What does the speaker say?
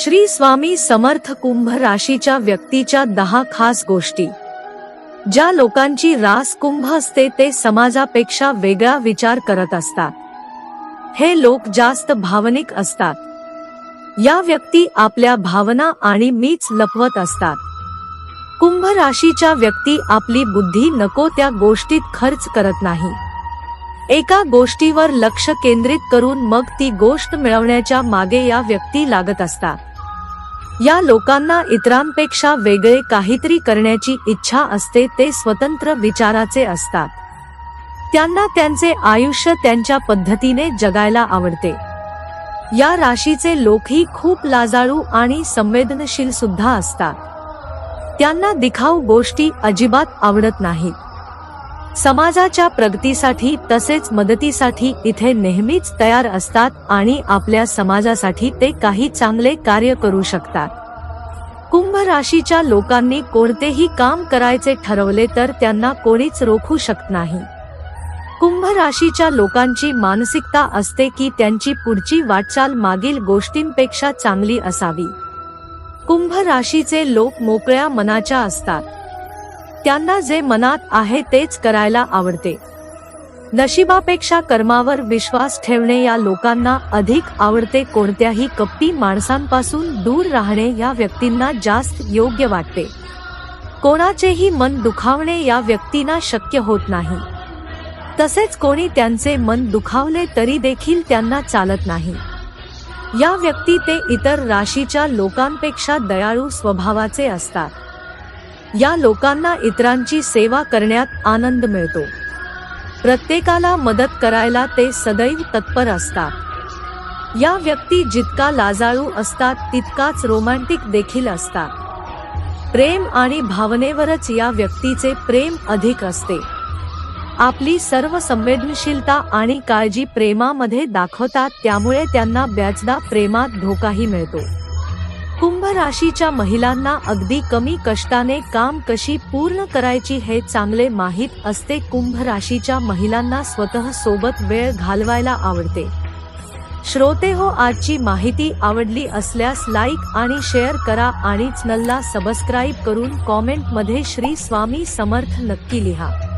श्री स्वामी समर्थ कुंभ राशीच्या व्यक्तीच्या दहा खास गोष्टी. ज्या लोकांची रास कुंभ असते ते समाजापेक्षा वेगळा विचार करत असतात. हे लोक जास्त भावनिक असतात. या व्यक्ती आपल्या भावना आणि मीच लपवत असतात. कुंभ राशीच्या व्यक्ती आपली बुद्धी नको त्या गोष्टीत खर्च करत नाही. एका गोष्टीवर लक्ष केंद्रित करून मग ती गोष्ट मिळवण्याच्या मागे या व्यक्ती लागत असतात. या लोकांना इतरांपेक्षा वेगळे काहीतरी करण्याची इच्छा असते ते स्वतंत्र विचाराचे असतात. त्यांना त्यांचे आयुष्य त्यांच्या पद्धतीने जगायला आवडते. या राशीचे लोकही खूप लाजाळू आणि संवेदनशील सुद्धा असतात. त्यांना दिखाऊ गोष्टी अजिबात आवडत नाहीत. समाजाच्या प्रगतीसाठी तसेच मदतीसाठी इथे नेहमीच तयार असतात आणि आपल्या समाजासाठी ते काही चांगले कार्य करू शकतात. कुंभ राशीच्या लोकांनी कोणतेही काम करायचे ठरवले तर त्यांना कोणीच रोखू शकत नाही. कुंभ राशीच्या लोकांची मानसिकता असते की त्यांची पुढची वाटचाल मागील गोष्टींपेक्षा चांगली असावी. कुंभ राशीचे लोक मोकळ्या मनाच्या असतात. त्यांना जे मनात आहे तेच करायला आवडते. नशिबापेक्षा कर्मावर विश्वास ठेवणे या लोकांना अधिक आवडते कोणत्याही कपटी माणसांपासून दूर राहणे या व्यक्तींना जास्त योग्य वाटते. कोणाचेही मन दुखावणे या व्यक्तींना शक्य होत नाही. तसेच कोणी त्यांचे मन दुखावले तरी देखील त्यांना चालत नाही. या व्यक्ती ते इतर राशीच्या लोकांपेक्षा दयाळू स्वभावाचे असतात. या लोकांना इतरांची सेवा करण्यात आनंद मिळतो. प्रत्येकाला मदत करायला ते सदैव तत्पर असतात. या व्यक्ती जितका लाजाळू असतात तितकाच रोमॅन्टिक देखील असतात. प्रेम आणि भावनेवरच या व्यक्तीचे प्रेम अधिक असते. आपली सर्व संवेदनशीलता आणि काळजी प्रेमामध्ये दाखवतात त्यामुळे त्यांना ब्याचदा प्रेमात धोकाही मिळतो. कुंभ राशीच्या महिलांना अगदी कमी कष्टाने काम कशी पूर्ण करायची हे चांगले माहीत असते. कुंभ राशीच्या महिलांना स्वतः सोबत वेळ घालवायला आवडते. श्रोते हो आजची माहिती आवडली असल्यास लाईक आणि शेअर करा आणि चॅनलला सबस्क्राईब करून कॉमेंटमध्ये श्री स्वामी समर्थ नक्की लिहा.